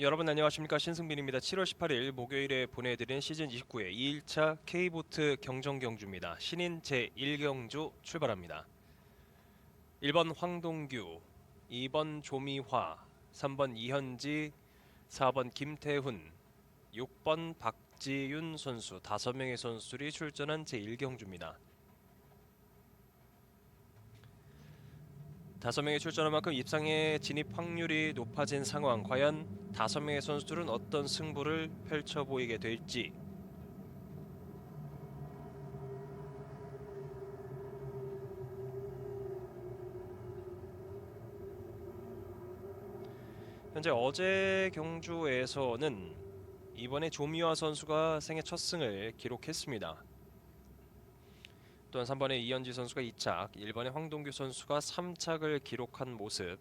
여러분 안녕하십니까 신승빈입니다. 7월 18일 목요일에 보내드린 시즌 29회 2일차 K보트 경정 경주입니다. 신인 제 1경주 출발합니다. 1번 황동규, 2번 조미화, 3번 이현지, 4번 김태훈, 6번 박지윤 선수 5명의 선수들이 출전한 제 1경주입니다. 다섯 명이 출전한 만큼 입상에 진입 확률이 높아진 상황. 과연 다섯 명의 선수들은 어떤 승부를 펼쳐 보이게 될지. 현재 어제 경주에서는 이번에 조미화 선수가 생애 첫 승을 기록했습니다. 또한 3번의 이현지 선수가 2착, 1번의 황동규 선수가 3착을 기록한 모습.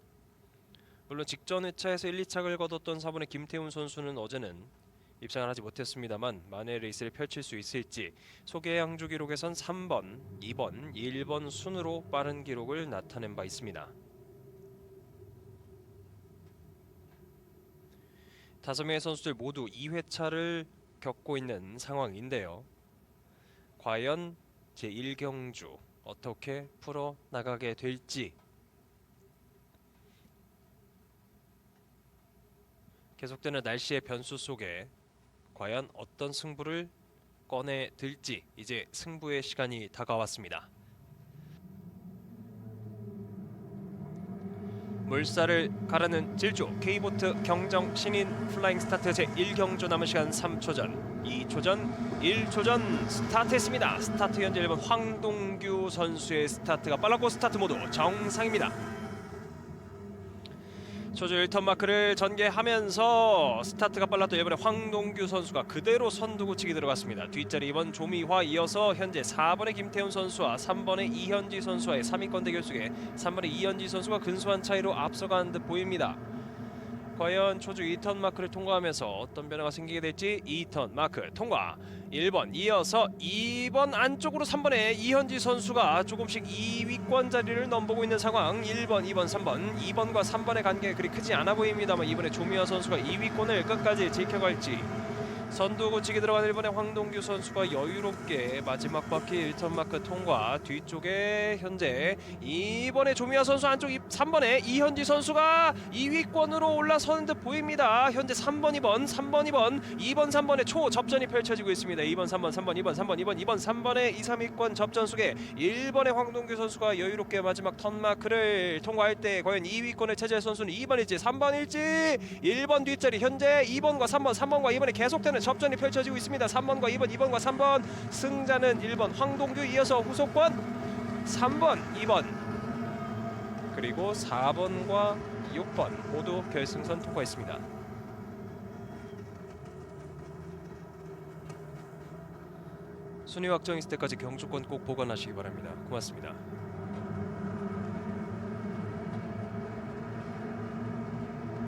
물론 직전 회차에서 1, 2착을 거뒀던 4번의 김태훈 선수는 어제는 입상을 하지 못했습니다만 만회 레이스를 펼칠 수 있을지 소개 양주 기록에선 3번, 2번, 1번 순으로 빠른 기록을 나타낸 바 있습니다. 다섯 명의 선수들 모두 2회차를 겪고 있는 상황인데요. 과연 제1경주 어떻게 풀어 나가게 될지 계속되는 날씨의 변수 속에 과연 어떤 승부를 꺼내 들지 이제 승부의 시간이 다가왔습니다. 물살을 가르는 질주 K보트 경정 신인 플라잉 스타트 제1경주 남은 시간 3초 전 2초 전 1초 전 스타트했습니다. 스타트 현재 1번 황동규 선수의 스타트가 빨랐고 스타트 모두 정상입니다. 초조 1턴 마크를 전개하면서 스타트가 빨랐던 이번에 황동규 선수가 그대로 선두구치기 들어갔습니다. 뒷자리 2번 조미화 이어서 현재 4번의 김태훈 선수와 3번의 이현지 선수와의 3위권 대결 속에 3번의 이현지 선수가 근소한 차이로 앞서가는 듯 보입니다. 과연 초주 2턴 마크를 통과하면서 어떤 변화가 생기게 될지 2턴 마크 통과. 1번 이어서 2번 안쪽으로 3번의 이현지 선수가 조금씩 2위권 자리를 넘보고 있는 상황. 1번 2번 3번. 2번과 3번의 관계가 그리 크지 않아 보입니다만 이번에 조미화 선수가 2위권을 끝까지 지켜갈지 선두 고치기 들어간 일본의 황동규 선수가 여유롭게 마지막 바퀴 1턴 마크 통과 뒤쪽에 현재 이번에 조미아 선수 안쪽 3번에 이현지 선수가 2위권으로 올라서는 듯 보입니다. 현재 3번 2번 3번 2번 2번 3번의 초 접전이 펼쳐지고 있습니다. 2번 3번 3번 2번 3번 2번 2번 3번의 2, 3위권 접전 속에 1번의 황동규 선수가 여유롭게 마지막 턴 마크를 통과할 때 과연 2위권을 차지할 선수는 2번일지 3번일지 1번 뒷자리 현재 2번과 3번 3번과 2번에 계속되는 접전이 펼쳐지고 있습니다. 3번과 2번, 2번과 3번 승자는 1번 황동규 이어서 후속권 3번, 2번 그리고 4번과 6번 모두 결승선 통과했습니다. 순위 확정 있을 때까지 경주권 꼭 보관하시기 바랍니다. 고맙습니다.